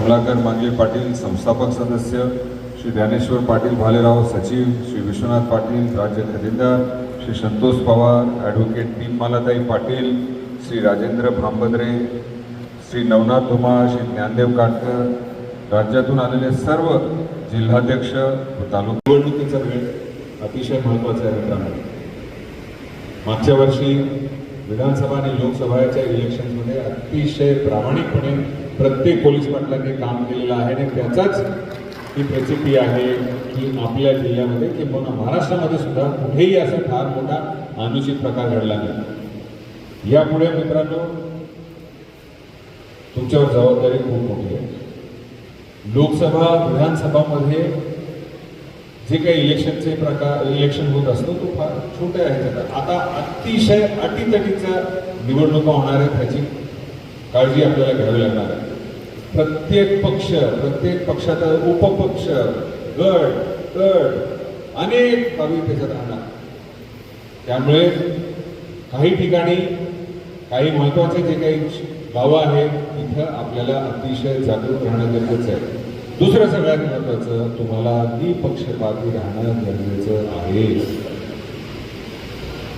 कमलाकर मांगले पाटील संस्थापक सदस्य श्री ज्ञानेश्वर पाटील भालेराव सचिव श्री विश्वनाथ पाटील राज्य खजिनदार श्री संतोष पवार ॲडव्होकेट दीपमालाताई पाटील श्री राजेंद्र भांबद्रे श्री नवनाथ धुमा श्री ज्ञानदेव काटकर राज्यातून आलेले सर्व जिल्हाध्यक्ष तालुका निवडणुकीचा वेळ अतिशय महत्त्वाचा आहे मित्रांनो. मागच्या वर्षी विधानसभा आणि लोकसभाच्या इलेक्शनमध्ये अतिशय प्रामाणिकपणे प्रत्येक पोलीस पाटलांनी काम केलेलं आहे आणि त्याचाच ही प्रचिती आहे की आपल्या जिल्ह्यामध्ये किंवा महाराष्ट्रामध्ये सुद्धा कुठेही असा फार मोठा अनुचित प्रकार घडला नाही. यापुढे मित्रांनो तुमच्यावर जबाबदारी खूप मोठी आहे. लोकसभा विधानसभामध्ये जे काही इलेक्शनचे प्रकार इलेक्शन होत असतो तो फार छोट्या ह्याच्यात आता. अतिशय अटीतटीचा निवडणुका होणार आहेत त्याची काळजी आपल्याला घ्यावी लागणार आहे. प्रत्येक पक्ष प्रत्येक पक्षाचा उपपक्ष गट गड अनेक बाबी त्याच्यात राहणार. त्यामुळे काही ठिकाणी काही महत्त्वाचे जे काही गावं आहेत तिथं आपल्याला अतिशय जागरूक राहणं गरजेचं आहे. दुसरं सगळ्यात महत्वाचं तुम्हाला द्विपक्षपाती राहणं गरजेचं आहे.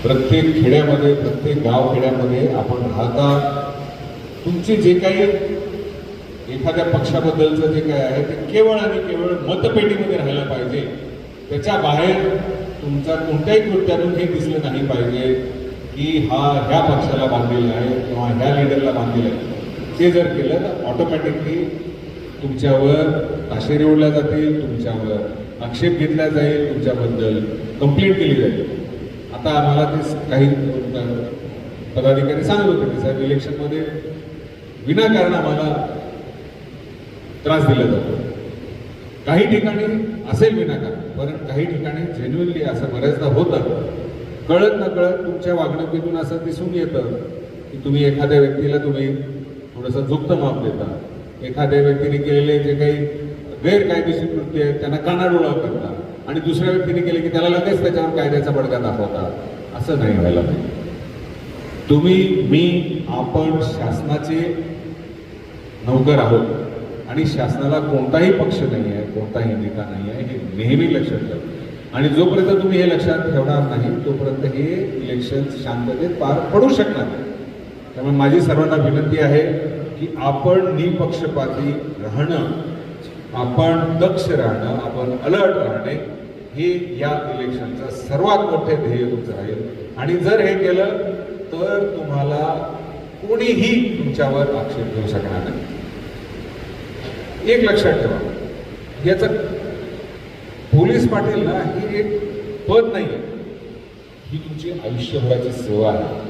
प्रत्येक खेड्यामध्ये प्रत्येक गाव खेड्यामध्ये आपण राहता. तुमचे जे काही एखाद्या पक्षाबद्दलचं जे काय आहे ते केवळ आणि केवळ मतपेटीमध्ये राहायला पाहिजे. त्याच्या बाहेर तुमचा कोणत्याही कृत्यातून हे दिसलं नाही पाहिजे की हा ह्या पक्षाला बांधलेला आहे किंवा ह्या लिडरला बांधलेला आहे. ते जर केलं तर ऑटोमॅटिकली तुमच्यावर ताशेरी ओढल्या जातील तुमच्यावर आक्षेप घेतला जाईल तुमच्याबद्दल कंप्लेंट केली जाईल. आता आम्हाला ते काही पदाधिकारी सांगत होते की साहेब इलेक्शनमध्ये विनाकारण आम्हाला त्रास दिला जातो. काही ठिकाणी असेल विनाकारण पण काही ठिकाणी जेन्युनली असं बऱ्याचदा होतं. कळत न कळत तुमच्या वागणुकीतून असं दिसून येतं की तुम्ही एखाद्या व्यक्तीला तुम्ही थोडंसं झुकतं माप देता. एखाद्या व्यक्तीने केलेले जे काही गैरकायदेशीर कृत्य आहेत त्यांना कानाडोळा करता. आणि दुसऱ्या व्यक्तीने केले की त्याला लगेच त्याच्यावर कायद्याचा बडगा दाखवता. असं नाही व्हायला पाहिजे. तुम्ही मी आपण शासनाचे नौकर आहोत. आणि शासनाला कोणताही पक्ष नाही आहे कोणताही नेता नाही आहे हे नेहमी लक्षात ठेवा. आणि जोपर्यंत तुम्ही हे लक्षात ठेवणार नाही तोपर्यंत हे इलेक्शन शांततेत पार पडू शकणार नाही. त्यामुळे माझी सर्वांना विनंती आहे की आपण निपक्षपाती राहणं आपण दक्ष राहणं आपण अलर्ट राहणे हे या इलेक्शनचं सर्वात मोठे ध्येय तुमचं राहील. आणि जर हे केलं तर तुम्हाला कोणीही तुमच्यावर आक्षेप घेऊ शकणार नाही. एक लक्षात ठेवा. याचं पोलीस पाटील ना ही एक पद नाही. ही तुमची आयुष्यभराची सेवा आहे.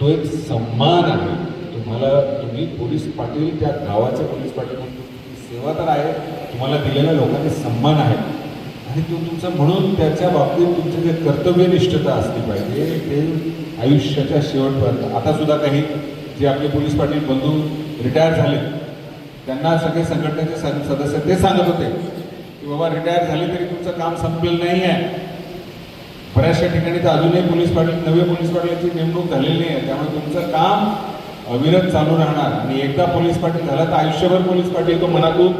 तो एक सन्मान आहे. तुम्हाला तुम्ही पोलीस पाटील त्या गावाचे पोलीस पाटील म्हणून तुमची सेवा तर आहे. तुम्हाला दिलेल्या लोकांचे सन्मान आहे. आणि तो तुमचं म्हणून त्याच्या बाबतीत तुमचं जे कर्तव्यनिष्ठता असली पाहिजे ते आयुष्याच्या शेवटपर्यंत. आता सुद्धा काही जे आपले पोलीस पाटील बंधू रिटायर झाले त्यांना सगळे संघटनेचे सदस्य ते सांगत होते की बाबा रिटायर झाले तरी तुमचं काम संपलेलं नाही आहे बऱ्याचशा ठिकाणी तर अजूनही पोलीस पाटील नवे पोलीस पाटलांची नेमणूक झालेली नाही आहे त्यामुळे तुमचं काम अविरत चालू राहणार. आणि एकदा पोलीस पाटील झाला तर आयुष्यभर पोलीस पाटील तो मनातून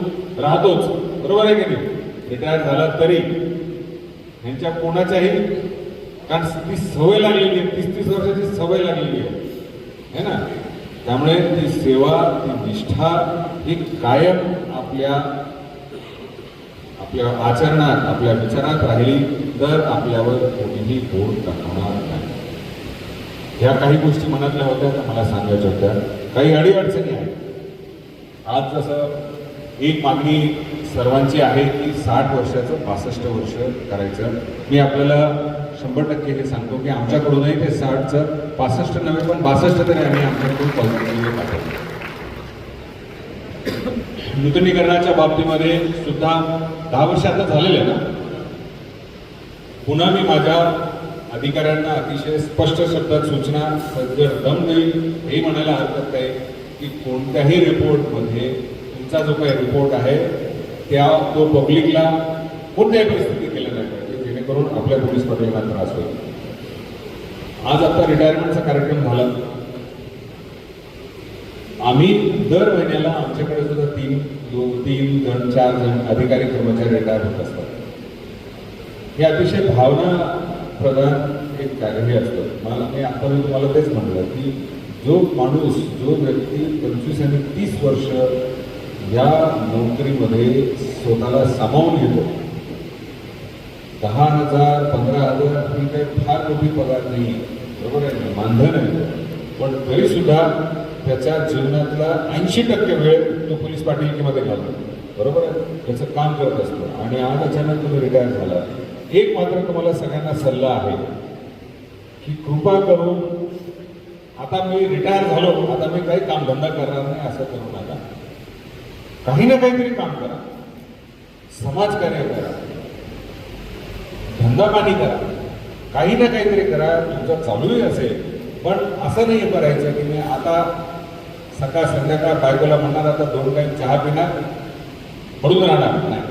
राहतोच. बरोबर आहे की नाही? रिटायर झाला तरी यांच्या कोणाच्याही कारण ती सवय लागलेली आहे. तीस तीस वर्षाची सवय लागलेली आहे. है ना? त्यामुळे ती सेवा ती निष्ठा ही कायम आपल्या आपल्या आचरणात आपल्या विचारात राहिली तर आपल्यावर कोणीही बोट टाकणार नाही. ह्या काही गोष्टी मनातल्या होत्या त्या मला सांगायच्या होत्या. काही अडीअडचणी आहेत. आज जसं एक मागणी सर्वांची आहे की साठ वर्षाचं पासष्ट वर्ष करायचं. मी आपल्याला शंभर टक्के हे सांगतो की आमच्याकडूनही ते साठचं पासष्ट नव्हे पण बासष्ट तरी आम्ही आमच्याकडून पॉझिटिव्हली पाठवतो. नूतनीकरणाच्या बाबतीमध्ये सुद्धा दहा वर्ष आता झालेले आहे ना? पुन्हा मी माझ्या अधिकाऱ्यांना अतिशय स्पष्ट शब्दात सूचना सज्ज दम देईल हे म्हणायला हरकत नाही की कोणत्याही रिपोर्टमध्ये तुमचा जो काही रिपोर्ट आहे त्या तो पब्लिकला कोणत्याही परिस्थितीत करून जेणेकरून आपल्या पोलीस पाटलांना त्रास होईल. आज आता रिटायरमेंटचा कार्यक्रम झाला. आम्ही दर महिन्याला आमच्याकडे सुद्धा तीन दोन तीन जण चार जण अधिकारी कर्मचारी रिटायर होत असतात. हे अतिशय भावना प्रधान एक कार्य हे असतं. मला मी आता मी तुम्हाला तेच म्हटलं की जो माणूस जो व्यक्ती पंचवीस आणि तीस वर्ष या नोकरीमध्ये स्वतःला सामावून घेतो दहा हजार पंधरा हजार ही काही फार मोठी पगार नाही बरोबर आहे ना? मानधन आहे. पण तरीसुद्धा त्याच्या जीवनातला ऐंशी टक्के वेळ तो पोलीस पाटीलकीमध्ये घालतो. बरोबर आहे? त्याचं काम करत असतो. आणि आज अचानक तुम्ही रिटायर झाला एक मात्र तुम्हाला सगळ्यांना सल्ला आहे की कृपा करून आता मी रिटायर झालो आता मी काही कामधंदा करणार नाही असं करू नका. काही ना काहीतरी काम करा. समाजकार्य करा. धंदा पाणी करा. काही ना काहीतरी करा. तुमचं चालूही असेल. पण असं नाही करायचं की मी आता सकाळ संध्याकाळ बायकोला म्हणणार आता दोन टाईम चहा पिणार पडून राहणार नाही.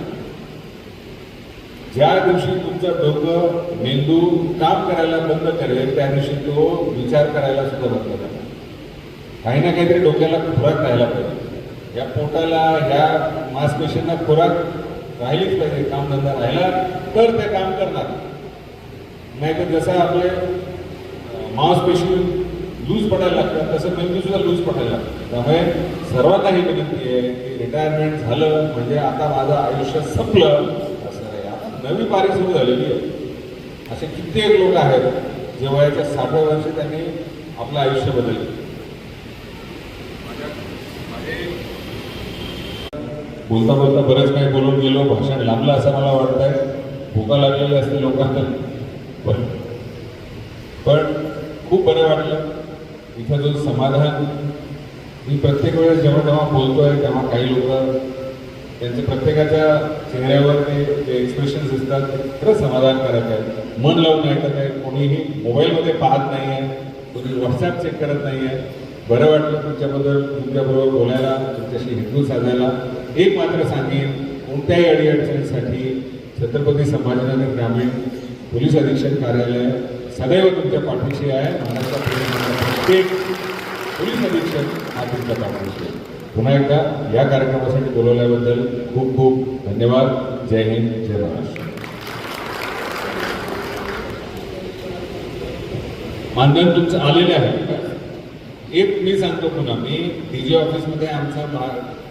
ज्या दिवशी तुमचं डोकं मेंदू काम करायला बंद करेल त्या दिवशी तो विचार करायला सुद्धा बंद करा काही ना काहीतरी डोक्याला खुराक राहायला पाहिजे. या पोटाला ह्या मांसपेशींना खुराक राहिलीच पाहिजे. कामधंदा राहिला तर ते काम करणार. नाही तर जसं आपले मांसपेशी लूज पडायला लागतात तसं मेंदू सुद्धा लूज पडायला लागतं त्यामुळे सर्वांना ही विनंती आहे की रिटायरमेंट झालं म्हणजे आता माझं आयुष्य संपलं असं आहे आता नवी पारी सुरू झालेली आहे. असे कित्येक लोक आहेत जे वयाच्या साठव्या वर्षी त्यांनी आपलं आयुष्य बदललं. बोलता बोलता बरंच काही बोलून गेलो भाषण लांबलं असं मला वाटतंय. भूका लागलेली असते लोकांना. पण पण खूप बरं वाटलं. इथं जो समाधान मी प्रत्येक वेळेस जेव्हा तेव्हा बोलतो आहे तेव्हा काही लोक त्यांचे प्रत्येकाच्या चेहऱ्यावर ते जे एक्सप्रेशन्स दिसतात. ते खरंच समाधानकारक आहे मन लावून ऐकत आहे कोणीही मोबाईलमध्ये पाहत नाही आहे कोणी व्हॉट्सॲप चेक करत नाही आहे बरं वाटलं तुमच्याबद्दल तुमच्याबरोबर बोलायला तुमच्याशी हिंदू साधायला एक मात्र सांगेन कोणत्याही अडीअडचणीसाठी छत्रपती संभाजीनगर ग्रामीण पोलीस अधीक्षक कार्यालय सदैव तुमच्या पाठीशी आहे. महाराष्ट्रात प्रत्येक पोलीस अधीक्षक हा तुमच्या पाठीशी आहे. पुन्हा एकदा या कार्यक्रमासाठी बोलवल्याबद्दल खूप खूप धन्यवाद. जय हिंद जय महाराष्ट्र. मानधन तुमचं आलेले आहे. एक मी सांगतो पुन्हा मी डी जी ऑफिसमध्ये आमचा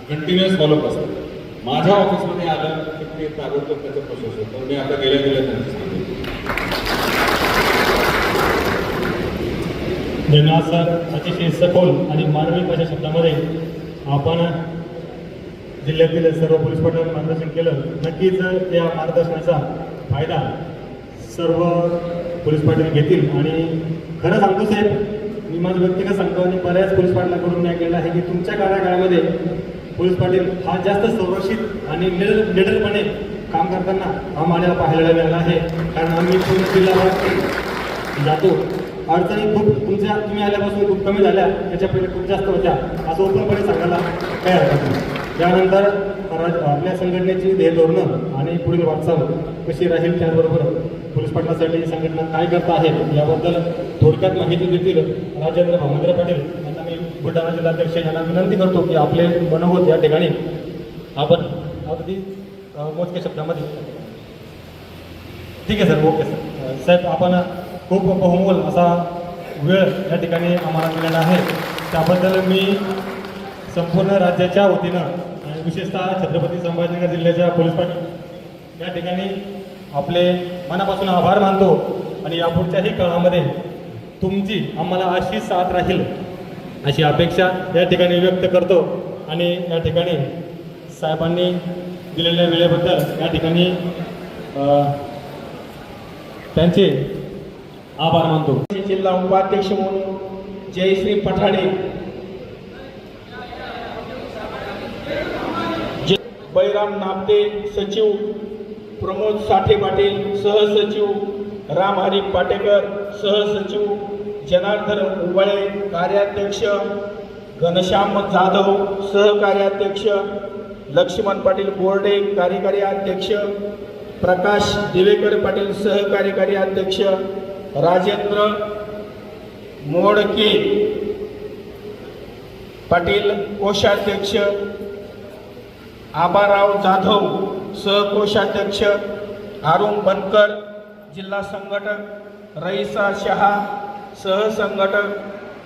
कंटिन्युअस फॉलोअप असतो. माझ्या ऑफिसमध्ये आलं की ते ताबडतोब त्याचं प्रोसेस होतं. मी आता गेल्या गेल्या त्यांना सांगितलं धन्यवाद सर. अतिशय सखोल आणि मानवी भाषा शब्दामध्ये आपण जिल्ह्यातील सर्व पोलीस पाटलांना मार्गदर्शन केलं नक्कीच त्या मार्गदर्शनाचा फायदा सर्व पोलीस पाटील घेतील. आणि खरं सांगतो साहेब मी माझं व्यक्तिगत सांगतो आणि बऱ्याच पोलीस करून नाही केला आहे की तुमच्या कार्यकाळामध्ये पोलीस पाटील हा जास्त संरक्षित आणि निडर निडरपणे काम करताना आम्हाला पाहायला मिळाला आहे. कारण आम्ही पूर्ण जिल्ह्यावर जातो. अडचणी खूप तुमच्या तुम्ही आल्यापासून खूप कमी झाल्या. त्याच्या पहिले खूप जास्त होत्या. असं ओपनपणे सांगायला काय हरकत नाही त्यानंतर आपल्या संघटनेची ध्येय धोरणं आणि पुढील वाटचाल कशी राहील त्याचबरोबर पोलीस पाटलासाठी संघटना काय करत आहे याबद्दल थोडक्यात माहिती देतील राजेंद्र भामंद्र पाटील. बुलढाणा जिल्हाध्यक्ष यांना विनंती करतो की आपले मनोगत या ठिकाणी आपण अगदी मोजक्या शब्दामध्ये ठीक आहे सर ओके सर. साहेब आपण खूप बहुमोल असा वेळ या ठिकाणी आम्हाला मिळाला आहे. त्याबद्दल मी संपूर्ण राज्याच्या वतीनं आणि विशेषतः छत्रपती संभाजीनगर जिल्ह्याच्या पोलीस पाटील या ठिकाणी आपले मनापासून आभार मानतो. आणि यापुढच्याही काळामध्ये तुमची आम्हाला अशी साथ राहील अशी अपेक्षा या ठिकाणी व्यक्त करतो. आणि या ठिकाणी साहेबांनी दिलेल्या वेळेबद्दल या ठिकाणी त्यांचे आभार मानतो. जिल्हा उपाध्यक्ष म्हणून जयश्री पठाडे. बैराम नापते सचिव प्रमोद साठे पाटील सहसचिव रामहरी पाटेकर सहसचिव जनार्दन उबळे कार्याध्यक्ष घनश्याम जाधव सहकार्याध्यक्ष लक्ष्मण पाटील बोर्डे कार्यकारी अध्यक्ष प्रकाश दिवेकर पाटील सहकार्यकारी अध्यक्ष राजेंद्र मोडके पाटील कोषाध्यक्ष आबाराव जाधव सहकोषाध्यक्ष अरुण बनकर जिल्हा संघटक रईसा शहा सहसंघटक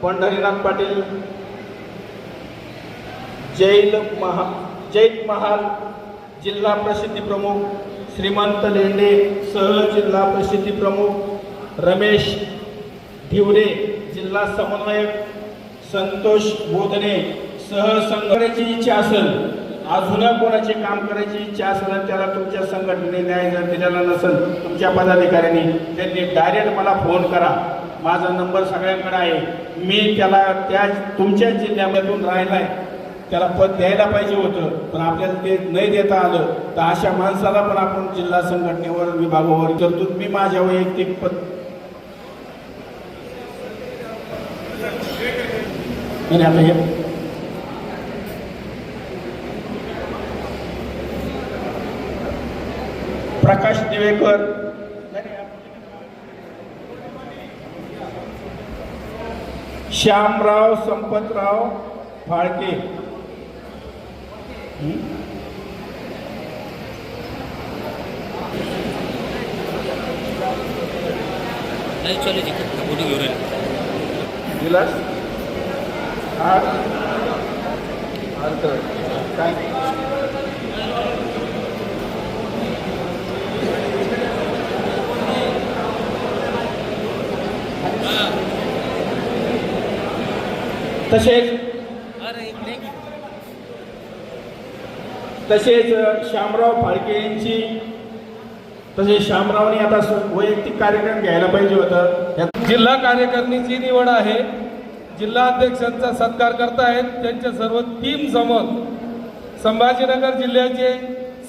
पंढरीनाथ पाटील जैल महा जैत महाल जिल्हा प्रसिद्धी प्रमुख श्रीमंत लेंडे सह जिल्हा प्रसिद्धी प्रमुख रमेश ढिवरे जिल्हा समन्वयक संतोष बोधने सहसंघटनेची इच्छा असेल अजून कोणाचे काम करायची इच्छा असेल त्याला तुमच्या संघटनेने न्याय जर दिलेला नसेल तुमच्या पदाधिकाऱ्यांनी त्यांनी डायरेक्ट मला फोन करा. माझा नंबर सगळ्यांकडे आहे. मी त्याला त्या तुमच्याच जिल्ह्यामधून राहिलाय. त्याला पद द्यायला पाहिजे होतं पण आपल्याला ते नाही देता आलं. तर अशा माणसाला पण आपण जिल्हा संघटनेवर विभागावर तरतूद मी माझ्या वैयक्तिक पद आता हे प्रकाश दिवेकर श्यामराव संपतराव फाळके. आर आंतर काय? तसेच तसेच श्यामराव फाळके यांची तसेच श्यामरावने आता वैयक्तिक कार्यक्रम घ्यायला पाहिजे होतं. जिल्हा कार्यकारिणीची निवड आहे. जिल्हा अध्यक्षांचा सत्कार करतायत. त्यांच्या सर्व टीम समोर संभाजीनगर जिल्ह्याचे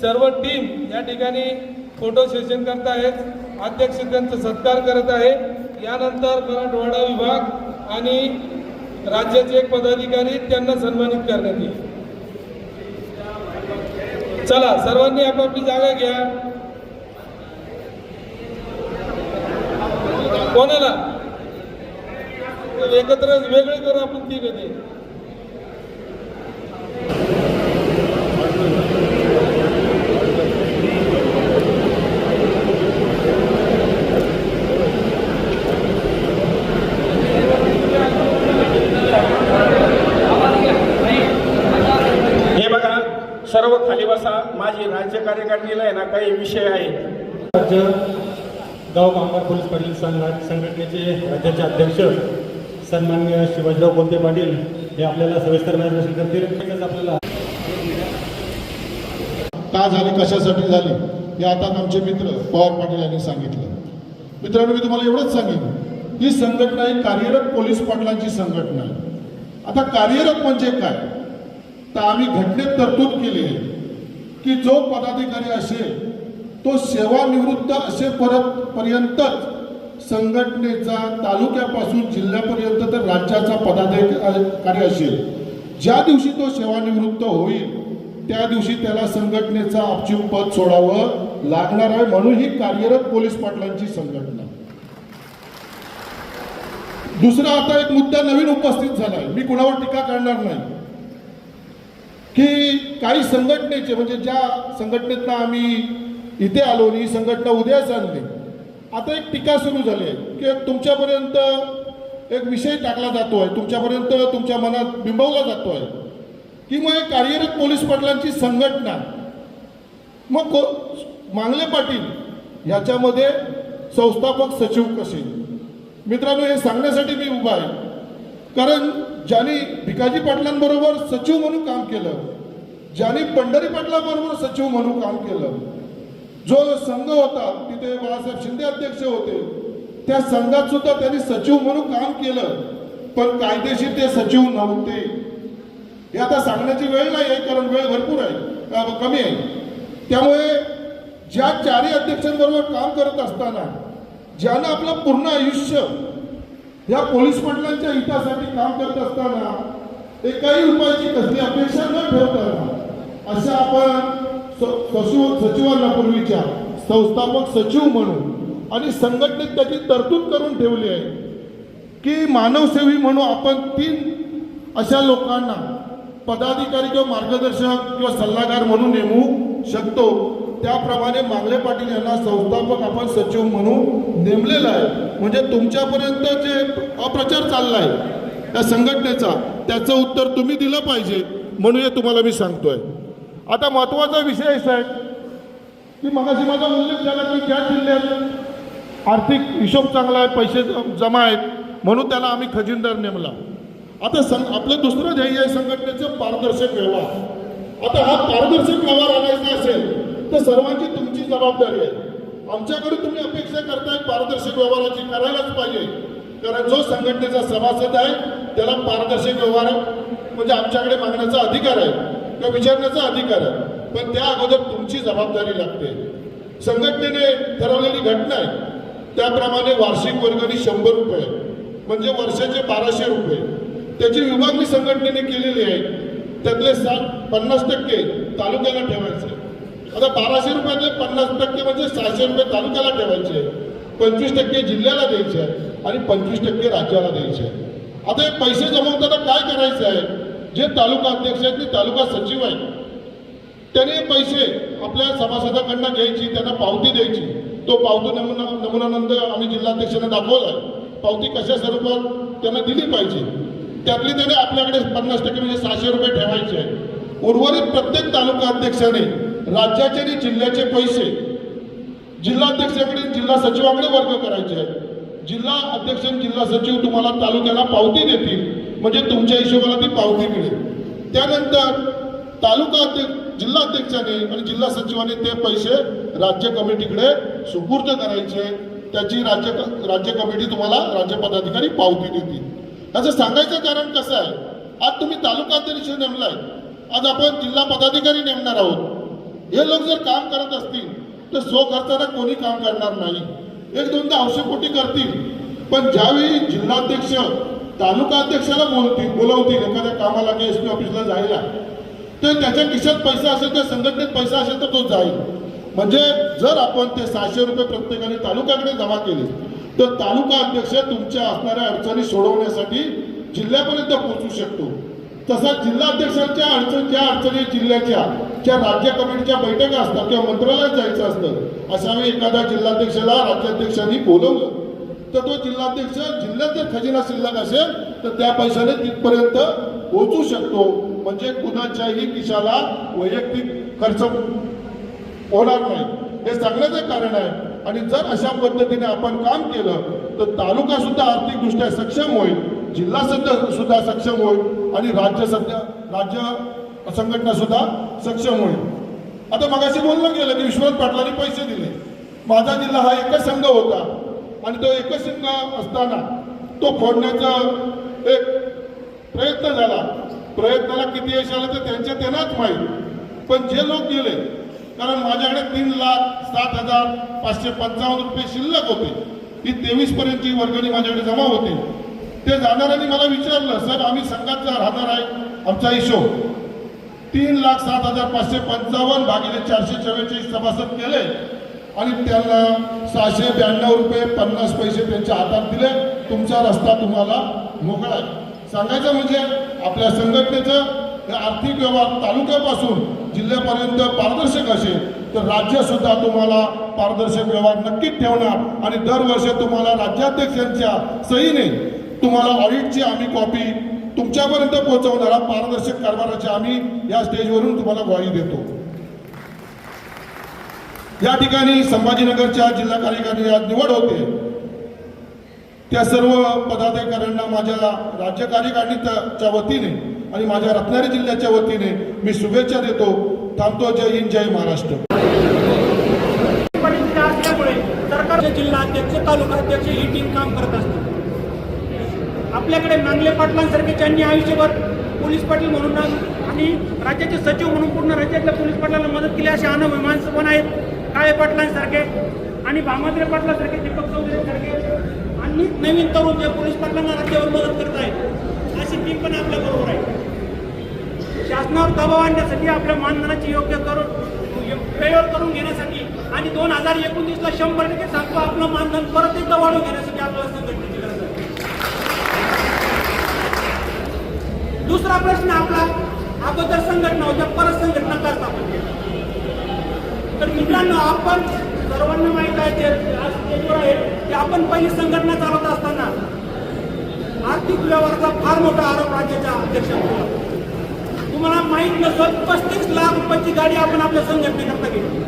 सर्व टीम या ठिकाणी फोटो सेशन करतायत. अध्यक्ष त्यांचा सत्कार करत आहे यानंतर मराठवाडा विभाग आणि राज्याचे एक पदाधिकारी त्यांना सन्मानित करण्यात येईल. चला सर्वांनी आपापली जागा घ्या. कोणाला? एकत्र वेगळे करू आपण ती. कधी हे बघा सर्व खाली बसा माझी राज्य कार्यकारिणीला आहे ना काही विषय आहेत राज्य गाव कामगार पोलीस पाटील संघ संघटनेचे राज्याचे अध्यक्ष सन्मान्य शिवाजीराव कोणते पाटील हे आपल्याला सविस्तर मार्गदर्शन करतील. आपल्याला का झाली? कशासाठी झाली? हे आता आमचे मित्र पवार पाटील यांनी सांगितलं. मित्रांनो मी तुम्हाला एवढंच सांगेन. ही संघटना ही कार्यरत पोलीस पाटलांची संघटना आहे. आता कार्यरत म्हणजे काय? तर आम्ही घटनेत तरतूद केली आहे. की जो पदाधिकारी असेल तो सेवानिवृत्त असे परत पर्यंतच संघटनेचा तालुक्यापासून जिल्ह्यापर्यंत तर राज्याचा पदाधिकारी असेल. ज्या दिवशी तो सेवानिवृत्त होईल त्या दिवशी त्याला संघटनेचा अपचिप पद सोडावं लागणार आहे म्हणून ही कार्यरत पोलीस पाटलांची संघटना. दुसरा आता एक मुद्दा नवीन उपस्थित झालाय. मी कुणावर टीका करणार नाही. की काही संघटनेचे म्हणजे ज्या संघटनेतनं आम्ही इथे आलो आणि ही संघटना उद्याच आणली आता एक टीका सुरू झाली आहे की तुमच्यापर्यंत एक विषय टाकला जातो आहे तुमच्यापर्यंत तुमच्या मनात बिंबवला जातो आहे की एक कार्यरत पोलीस पाटलांची संघटना मग को मांगले पाटील याच्यामध्ये संस्थापक सचिव कसे? मित्रांनो हे सांगण्यासाठी मी उभा आहे. कारण ज्यांनी भिकाजी पाटलांबरोबर सचिव म्हणून काम केलं ज्यांनी पंढरी पाटलांबरोबर सचिव म्हणून काम केलं जो संघ होता तिथे बाळासाहेब शिंदे अध्यक्ष होते त्या संघात सुद्धा त्यांनी सचिव म्हणून काम केलं पण कायदेशीर ते सचिव नव्हते. हे आता सांगण्याची वेळ नाही आहे कारण वेळ भरपूर आहे कमी आहे. त्यामुळे ज्या चारही अध्यक्षांबरोबर काम करत असताना ज्यानं आपलं पूर्ण आयुष्य या पोलीस मंडळांच्या हितासाठी काम करत असताना एकाही उपायाची कसली अपेक्षा न ठेवताना अशा आपण स- सचिव सचिवांना पूर्वीच्या संस्थापक सचिव म्हणून आणि संघटनेत त्याची तरतूद करून ठेवली आहे की मानवसेवी म्हणून आपण तीन अशा लोकांना पदाधिकारी किंवा मार्गदर्शक किंवा सल्लागार म्हणून नेमू शकतो. त्याप्रमाणे मांगले पाटील यांना संस्थापक आपण सचिव म्हणून नेमलेला आहे. म्हणजे तुमच्यापर्यंत जे अप्रचार चाललाय त्या संघटनेचा त्याचं उत्तर तुम्ही दिलं पाहिजे म्हणून हे तुम्हाला मी सांगतोय. आता महत्त्वाचा विषय असा आहे की मगाशी माझा उल्लेख झाला की त्या जिल्ह्यात आर्थिक हिशोब चांगला आहे पैसे जमा आहेत म्हणून त्याला आम्ही खजिनदार नेमला. आता सं आपलं दुसरं ध्येय आहे संघटनेचं पारदर्शक व्यवहार. आता हा पारदर्शक व्यवहार आणायचा असेल तर सर्वांची तुमची जबाबदारी आहे. आमच्याकडे तुम्ही अपेक्षा करताय पारदर्शक व्यवहाराची करायलाच पाहिजे. कारण जो संघटनेचा सभासद आहे त्याला पारदर्शक व्यवहार म्हणजे आमच्याकडे मागण्याचा अधिकार आहे किंवा विचारण्याचा अधिकार आहे. पण त्या अगोदर तुमची जबाबदारी लागते. संघटनेने ठरवलेली घटना आहे. त्याप्रमाणे वार्षिक वर्गणी शंभर रुपये म्हणजे वर्षाचे बाराशे रुपये. त्याची विभागणी संघटनेने केलेली आहे. त्यातले सात पन्नास टक्के तालुक्याला ठेवायचे. आता बाराशे रुपयातले पन्नास टक्के म्हणजे सहाशे रुपये तालुक्याला ठेवायचे पंचवीस टक्के जिल्ह्याला द्यायचे आहे आणि पंचवीस टक्के राज्याला द्यायचे आहे. आता हे पैसे जमवताना काय करायचं आहे? जे तालुका अध्यक्ष आहेत ते तालुका सचिव आहेत. त्याने पैसे आपल्या सभासदाकडनं घ्यायची त्यांना पावती द्यायची. तो पावती नमुना नमुनानंद आम्ही जिल्हाध्यक्षांना दाखवला पावती कशा स्वरूपात त्यांना दिली पाहिजे? त्यातली त्याने आपल्याकडे पन्नास टक्के म्हणजे सहाशे रुपये ठेवायचे आहे उर्वरित प्रत्येक तालुका अध्यक्षाने राज्याचे आणि जिल्ह्याचे पैसे जिल्हाध्यक्षाकडे जिल्हा सचिवाकडे वर्ग करायचे आहेत. जिल्हा अध्यक्ष आणि जिल्हा सचिव तुम्हाला तालुक्याला पावती देतील. म्हणजे तुमच्या हिशोबाला ती पावती मिळेल. त्यानंतर तालुका अध्यक्ष जिल्हा अध्यक्षाने आणि जिल्हा सचिवाने ते पैसे राज्य कमिटीकडे सुपूर्द करायचे. त्याची राज्य राज्य कमिटी तुम्हाला राज्य पदाधिकारी पावती देतील. याचं सांगायचं कारण कसं आहे? आज तुम्ही तालुका अध्यक्ष नेमलाय. आज आपण जिल्हा पदाधिकारी नेमणार आहोत. हे लोक जर काम करत असतील तर स्व खर्चानं कोणी काम करणार नाही. एक दोनदा औषधपोटी करतील. पण ज्यावेळी जिल्हाध्यक्ष तालुका अध्यक्षाला बोलतील बोलवतील एखाद्या कामाला की एस पी ऑफिसला जायला तर त्याच्या खिशात पैसा असेल तर संघटनेत पैसा असेल तर तो जाईल. म्हणजे जर आपण ते सहाशे रुपये प्रत्येकाने तालुक्याकडे जमा केले तर तालुका अध्यक्ष तुमच्या असणाऱ्या अडचणी सोडवण्यासाठी जिल्ह्यापर्यंत पोहोचू शकतो. तसा जिल्हाध्यक्षांच्या अडचण ज्या अडचणी जिल्ह्याच्या ज्या राज्य कमिटीच्या बैठका असतात किंवा मंत्रालयात जायचं असतं अशा वेळी एखाद्या जिल्हाध्यक्षाला राज्याध्यक्षांनी बोलवलं. तर तो जिल्हाध्यक्ष जिल्ह्यात जर खजिना शिल्लक असेल तर त्या पैशाने तिथपर्यंत पोहोचू शकतो. म्हणजे कुणाच्याही खिशाला वैयक्तिक खर्च होणार नाही. हे सांगण्याचं कारण आहे. आणि जर अशा पद्धतीने आपण काम केलं तर तालुका सुद्धा आर्थिकदृष्ट्या सक्षम होईल. जिल्हा सध्या सुद्धा सक्षम होईल आणि राज्य सध्या राज्य संघटना सुद्धा सक्षम होईल. आता मगाशी बोललं गेलं की विश्वनाथ पाटलांनी पैसे दिले. माझा जिल्हा हा एकच संघ होता आणि तो एकच संघ असताना तो फोडण्याचा एक प्रयत्न झाला. प्रयत्नाला किती यश आलं तर त्यांच्या त्यांनाच माहीत. पण जे लोक गेले कारण माझ्याकडे तीन लाख सात हजार पाचशे पंचावन्न रुपये शिल्लक होते. ही तेवीस पर्यंतची वर्गणी माझ्याकडे जमा होती. ते जाणाऱ्यांनी मला विचारलं सर आम्ही संघाचा राहणार आहे आमचा हिशोब. तीन लाख सात हजार पाचशे पंचावन्न भागिले चारशे चव्वेचाळीस सभासद केले आणि त्यांना सहाशे ब्याण्णव रुपये पन्नास पैसे त्यांच्या हातात दिले. तुमचा रस्ता तुम्हाला मोकळा आहे. सांगायचं म्हणजे आपल्या संघटनेचं आर्थिक व्यवहार तालुक्यापासून जिल्ह्यापर्यंत पारदर्शक असेल तर राज्य सुद्धा तुम्हाला पारदर्शक व्यवहार नक्कीच ठेवणार आणि दरवर्षी तुम्हाला राज्याध्यक्षांच्या सहीने तुम्हाला ऑडिटची आम्ही कॉपी तुमच्यापर्यंत पोहोचवणारा पारदर्शक कारभाराची आम्ही या स्टेजवरून तुम्हाला ग्वाही देतो. या ठिकाणी संभाजीनगरच्या जिल्हा कार्यकारिणी आज निवड होते. त्या सर्व पदाधिकाऱ्यांना माझ्या राज्य कार्यकारिणीच्या वतीने आणि माझ्या रत्नागिरी जिल्ह्याच्या वतीने मी शुभेच्छा देतो. थांबतो. जय हिंद जय महाराष्ट्र. असल्यामुळे सरकारचे जिल्हा अध्यक्ष तालुका अध्यक्ष ही टीम काम करत असते. आपल्याकडे नांगले पाटलांसारखे ज्यांनी आयुष्यभर पोलीस पाटील म्हणून आणि राज्याचे सचिव म्हणून पूर्ण राज्यातल्या पोलीस पाटलाला मदत केली असे अनुभवी माणसं पण आहेत. काळे पाटलांसारखे आणि भामाद्रे पाटलांसारखे दीपक चौधरीसारखे आणि नवीन तरुण जे पोलीस पाटलांना राज्यावर मदत करत आहेत अशी टीम पण आपल्या बरोबर आहे. शासनावर दबाव आणण्यासाठी आपल्या मानधनाची योग्य करून वेळेवर करून घेण्यासाठी आणि दोन हजार एकोणतीसला शंभर टक्के सांगतो आपलं मानधन परत एकदा वाढवून घेण्यासाठी आपल्याला संघटना गरज आहे दुसरा प्रश्न आपला अगोदर संघटना होत्या परत संघटना का स्थापन तर मित्रांनो आपण सर्वांना माहीत आहे ते आज स्टेजवर आहे की आपण पहिली संघटना चालवत असताना आर्थिक व्यवहाराचा फार मोठा आरोप राज्याच्या अध्यक्षांवर तुम्हाला माहीत नसत पस्तीस लाख रुपयाची गाडी आपण आपल्या संघटनेकरता गेली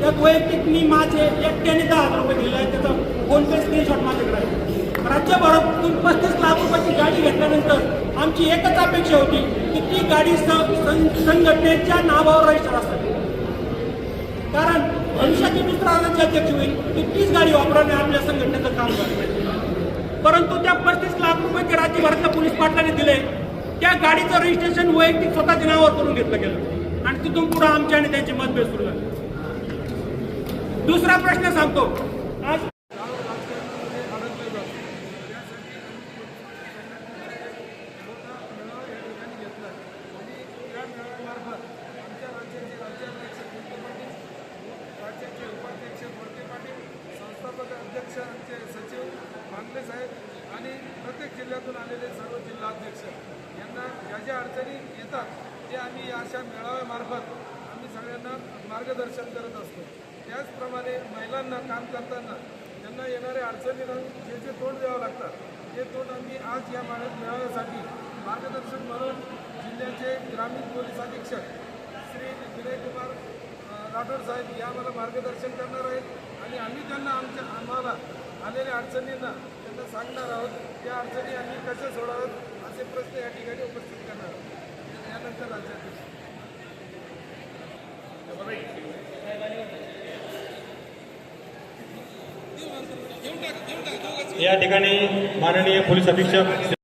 त्यात वैयक्तिक मी माझे एकट्याने दहा हजार रुपये दिले आहे त्याचा फोन स्क्रीनशॉट माझ्याकडे आहे? राज्यभरातून पस्तीस लाख रुपयाची गाडी घेतल्यानंतर आमची एकच अपेक्षा होती किती गाडी सं- संघटनेच्या नावावर रजिस्टर असतात? कारण भविष्याचे दुसरा राज्य अध्यक्ष होईल तितकीच गाडी वापरणे आपल्या संघटनेचं काम करत परंतु त्या पस्तीस लाख रुपये जे राज्यभरातल्या पोलीस पाटलाने दिले त्या गाडीचं रजिस्ट्रेशन वैयक्तिक स्वतःच्या नावावर करून घेतलं गेलं. आणि तिथून पुढे आमच्या आणि त्यांचे मतभेद सुरू झाले. दुसरा प्रश्न सांगतो आज राज्याचे उपाध्यक्ष मोडके पाटील संस्थापक अध्यक्ष आमचे सचिव मांगले साहेब आणि प्रत्येक जिल्ह्यातून आलेले सर्व जिल्हाध्यक्ष यांना ज्या ज्या अडचणी येतात ते आम्ही या अशा मेळाव्यामार्फत आम्ही सगळ्यांना मार्गदर्शन करत असतो. त्याचप्रमाणे महिलांना काम करताना त्यांना येणाऱ्या अडचणींना जे जे तोंड द्यावं लागतात ते तोंड आम्ही आज या मेळा- मेळाव्यासाठी मार्गदर्शन म्हणून जिल्ह्याचे ग्रामीण पोलीस अधीक्षक श्री विनयकुमार राठोड साहेब या आम्हाला मार्गदर्शन करणार आहेत आणि आम्ही त्यांना आमच्या आम्हाला आलेल्या अडचणींना त्यांना सांगणार आहोत त्या अडचणी आम्ही कशा सोडाव्यात असे प्रश्न या ठिकाणी उपस्थित करणार आहोत. यानंतर राज्याध्यक्ष. या ठिकाणी माननीय पोलीस अधीक्षक